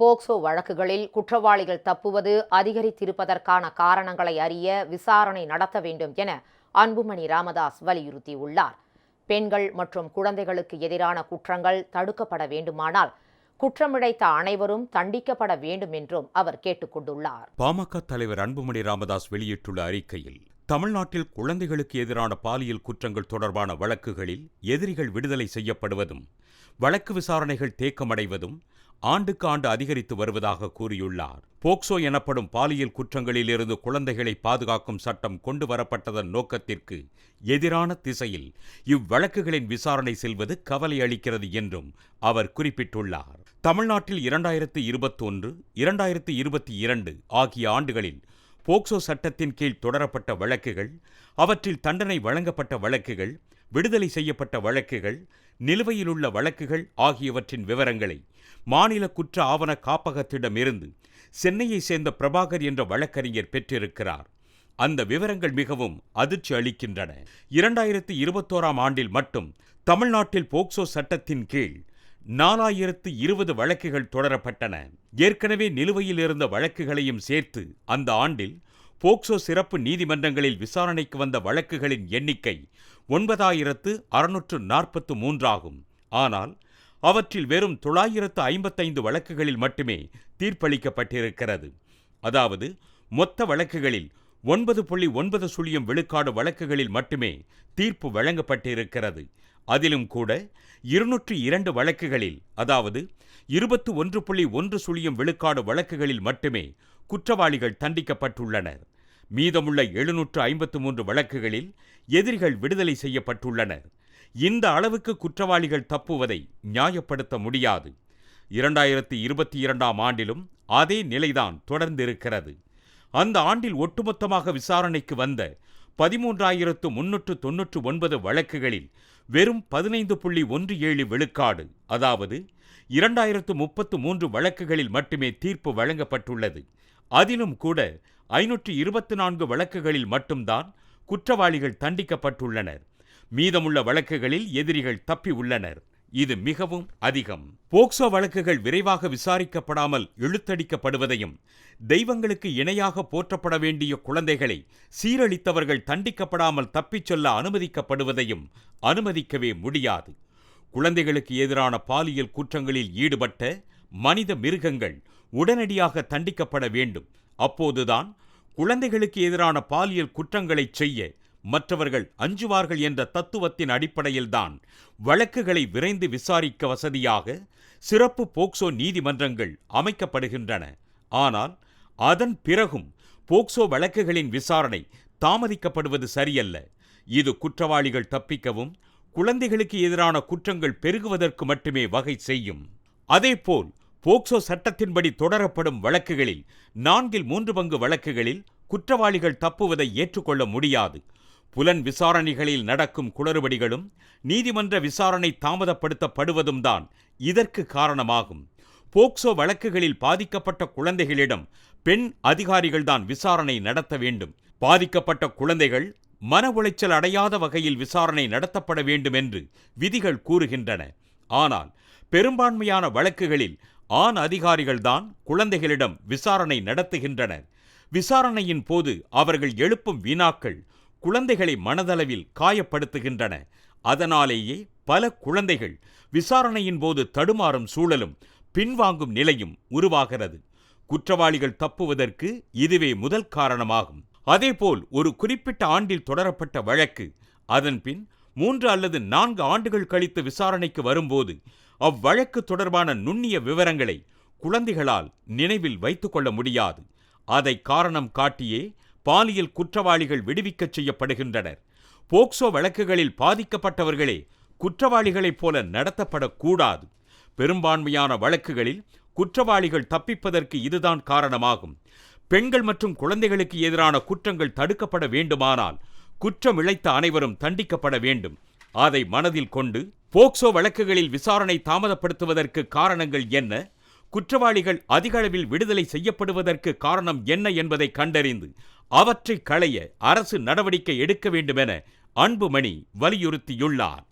POCSO வழக்குகளில் குற்றவாளிகள் தப்புவது அதிகரித்திருப்பதற்கான காரணங்களை அறிய விசாரணை நடத்த வேண்டும் என அன்புமணி ராமதாஸ் வலியுறுத்தியுள்ளார். பெண்கள் மற்றும் குழந்தைகளுக்கு எதிரான குற்றங்கள் தடுக்கப்பட வேண்டுமானால் குற்றமிழைத்த அனைவரும் தண்டிக்கப்பட வேண்டும் என்றும் அவர் கேட்டுக்கொண்டுள்ளார் பாமக தலைவர் அன்புமணி ராமதாஸ் வெளியிட்டுள்ள அறிக்கையில் தமிழ்நாட்டில் குழந்தைகளுக்கு எதிரான பாலியல் குற்றங்கள் தொடர்பான வழக்குகளில் எதிரிகள் விடுதலை செய்யப்படுவதும் வழக்கு விசாரணைகள் தேக்கமடைவதும் ஆண்டுக்கு ஆண்டு அதிகரித்து வருவதாக கூறியுள்ளார். போக்சோ எனப்படும் பாலியல் குற்றங்களிலிருந்து குழந்தைகளை பாதுகாக்கும் சட்டம் கொண்டு வரப்பட்டதன் நோக்கத்திற்கு எதிரான திசையில் இவ்வழக்குகளின் விசாரணை செல்வது கவலை அளிக்கிறது என்றும் அவர் குறிப்பிட்டுள்ளார். தமிழ்நாட்டில் இரண்டாயிரத்து இருபத்தொன்று இரண்டாயிரத்து இருபத்தி இரண்டு ஆகிய ஆண்டுகளில் போக்சோ சட்டத்தின் கீழ் தொடரப்பட்ட வழக்குகள் அவற்றில் தண்டனை வழங்கப்பட்ட வழக்குகள் விடுதலை செய்யப்பட்ட வழக்குகள் நிலுவையிலுள்ள வழக்குகள் ஆகியவற்றின் விவரங்களை மாநில குற்ற ஆவண காப்பகத்திடமிருந்து சென்னையை சேர்ந்த பிரபாகர் என்ற வழக்கறிஞர் பெற்றிருக்கிறார். அந்த விவரங்கள் மிகவும் அதிர்ச்சி அளிக்கின்றன. இரண்டாயிரத்தி இருபத்தோராம் ஆண்டில் மட்டும் தமிழ்நாட்டில் போக்சோ சட்டத்தின் கீழ் நாலாயிரத்து இருபது வழக்குகள் தொடரப்பட்டன. ஏற்கனவே நிலுவையில் இருந்த வழக்குகளையும் சேர்த்து அந்த ஆண்டில் போக்சோ சிறப்பு நீதிமன்றங்களில் விசாரணைக்கு வந்த வழக்குகளின் எண்ணிக்கை ஒன்பதாயிரத்து அறுநூற்று நாற்பத்து மூன்றாகும். ஆனால் அவற்றில் வெறும் தொள்ளாயிரத்து ஐம்பத்தைந்து வழக்குகளில் மட்டுமே தீர்ப்பளிக்கப்பட்டிருக்கிறது. அதாவது மொத்த வழக்குகளில் ஒன்பது புள்ளி ஒன்பது சுழியம் விழுக்காடு வழக்குகளில் மட்டுமே தீர்ப்பு வழங்கப்பட்டிருக்கிறது. அதிலும் கூட இருநூற்று இரண்டு வழக்குகளில் அதாவது இருபத்து ஒன்று புள்ளி ஒன்று சுழியம் விழுக்காடு வழக்குகளில் மட்டுமே குற்றவாளிகள் தண்டிக்கப்பட்டுள்ளனர். மீதமுள்ள எழுநூற்று ஐம்பத்து மூன்று வழக்குகளில் எதிரிகள் விடுதலை செய்யப்பட்டுள்ளனர் இந்த அளவுக்கு குற்றவாளிகள் தப்புவதை நியாயப்படுத்த முடியாது. இரண்டாயிரத்தி இருபத்தி இரண்டாம் ஆண்டிலும் அதே நிலைதான் தொடர்ந்திருக்கிறது. அந்த ஆண்டில் ஒட்டுமொத்தமாக விசாரணைக்கு வந்த பதிமூன்றாயிரத்து முன்னூற்று தொன்னூற்று ஒன்பது வழக்குகளில் வெறும் பதினைந்து புள்ளி ஒன்று ஏழு விழுக்காடு அதாவது இரண்டாயிரத்து முப்பத்து மூன்று வழக்குகளில் மட்டுமே தீர்ப்பு வழங்கப்பட்டுள்ளது. அதிலும் கூட ஐநூற்று இருபத்தி நான்கு வழக்குகளில் மட்டும்தான் குற்றவாளிகள் தண்டிக்கப்பட்டுள்ளனர். மீதமுள்ள வழக்குகளில் எதிரிகள் தப்பி உள்ளனர். இது மிகவும் அதிகம். போக்சோ வழக்குகள் விரைவாக விசாரிக்கப்படாமல் இழுத்தடிக்கப்படுவதையும் தெய்வங்களுக்கு இணையாக போற்றப்பட வேண்டிய குழந்தைகளை சீரழித்தவர்கள் தண்டிக்கப்படாமல் தப்பிச் சொல்ல அனுமதிக்கப்படுவதையும் அனுமதிக்கவே முடியாது. குழந்தைகளுக்கு எதிரான பாலியல் குற்றங்களில் ஈடுபட்ட மனித மிருகங்கள் உடனடியாக தண்டிக்கப்பட வேண்டும். அப்போதுதான் குழந்தைகளுக்கு எதிரான பாலியல் குற்றங்களைச் செய்ய மற்றவர்கள் அஞ்சுவார்கள் என்ற தத்துவத்தின் அடிப்படையில்தான் வழக்குகளை விரைந்து விசாரிக்க வசதியாக சிறப்பு போக்சோ நீதிமன்றங்கள் அமைக்கப்படுகின்றன. ஆனால் அதன் பிறகும் போக்சோ வழக்குகளின் விசாரணை தாமதிக்கப்படுவது சரியல்ல. இது குற்றவாளிகள் தப்பிக்கவும் குழந்தைகளுக்கு எதிரான குற்றங்கள் பெருகுவதற்கு மட்டுமே வகை செய்யும். அதேபோல் போக்சோ சட்டத்தின்படி தொடரப்படும் வழக்குகளில் நான்கில் மூன்று பங்கு வழக்குகளில் குற்றவாளிகள் தப்புவதை ஏற்றுக்கொள்ள முடியாது. புலன் விசாரணைகளில் நடக்கும் குளறுபடிகளும் நீதிமன்ற விசாரணை தாமதப்படுத்தப்படுவதும் தான் இதற்கு காரணமாகும். போக்சோ வழக்குகளில் பாதிக்கப்பட்ட குழந்தைகளிடம் பெண் அதிகாரிகள்தான் விசாரணை நடத்த வேண்டும். பாதிக்கப்பட்ட குழந்தைகள் மன உளைச்சல் அடையாத வகையில் விசாரணை நடத்தப்பட வேண்டும் என்று விதிகள் கூறுகின்றன. ஆனால் பெரும்பான்மையான வழக்குகளில் ஆண் அதிகாரிகள்தான் குழந்தைகளிடம் விசாரணை நடத்துகின்றனர். விசாரணையின் போது அவர்கள் எழுப்பும் வினாக்கள் குழந்தைகளை மனதளவில் காயப்படுத்துகின்றன. அதனாலேயே பல குழந்தைகள் விசாரணையின் போது தடுமாறும் சூழலும் பின்வாங்கும் நிலையும் உருவாகிறது. குற்றவாளிகள் தப்புவதற்கு இதுவே முதல் காரணமாகும். அதேபோல் ஒரு குறிப்பிட்ட ஆண்டில் தொடரப்பட்ட வழக்கு அதன்பின் மூன்று அல்லது நான்கு ஆண்டுகள் கழித்து விசாரணைக்கு வரும்போது அவ்வழக்கு தொடர்பான நுண்ணிய விவரங்களை குழந்தைகளால் நினைவில் வைத்துக்கொள்ள முடியாது. அதை காரணம் காட்டியே பாலியல் குற்றவாளிகள் விடுவிக்கச் செய்யப்படுகின்றனர். போக்சோ வழக்குகளில் பாதிக்கப்பட்டவர்களே குற்றவாளிகளைப் போல நடத்தப்படக்கூடாது. பெரும்பான்மையான வழக்குகளில் குற்றவாளிகள் தப்பிப்பதற்கு இதுதான் காரணமாகும். பெண்கள் மற்றும் குழந்தைகளுக்கு எதிரான குற்றங்கள் தடுக்கப்பட வேண்டுமானால் குற்றம் இழைத்த அனைவரும் தண்டிக்கப்பட வேண்டும். அதை மனதில் கொண்டு போக்சோ வழக்குகளில் விசாரணை தாமதப்படுத்துவதற்கு காரணங்கள் என்ன? குற்றவாளிகள் அதிக அளவில் விடுதலை செய்யப்படுவதற்கு காரணம் என்ன என்பதை கண்டறிந்து அவற்றை களைய அரசு நடவடிக்கை எடுக்க வேண்டுமென அன்புமணி வலியுறுத்தியுள்ளார்.